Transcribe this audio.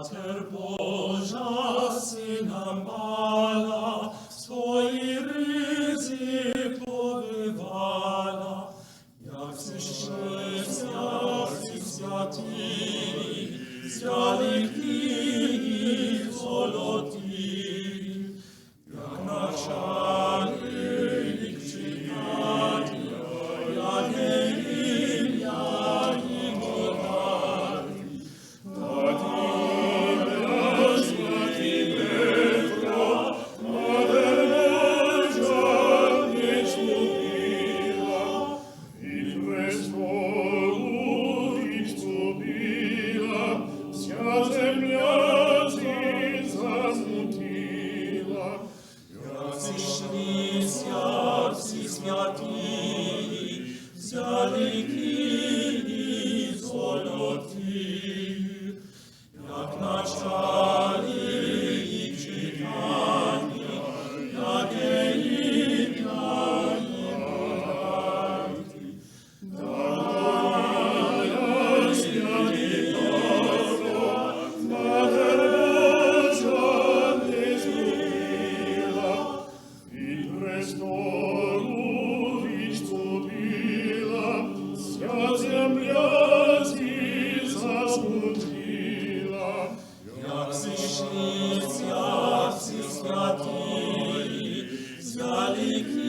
Матер Божа, сина мала, свої ризі повивала, як свящився всі святині, святих книг золотих. Saliciatis Gatiri, Saliciatis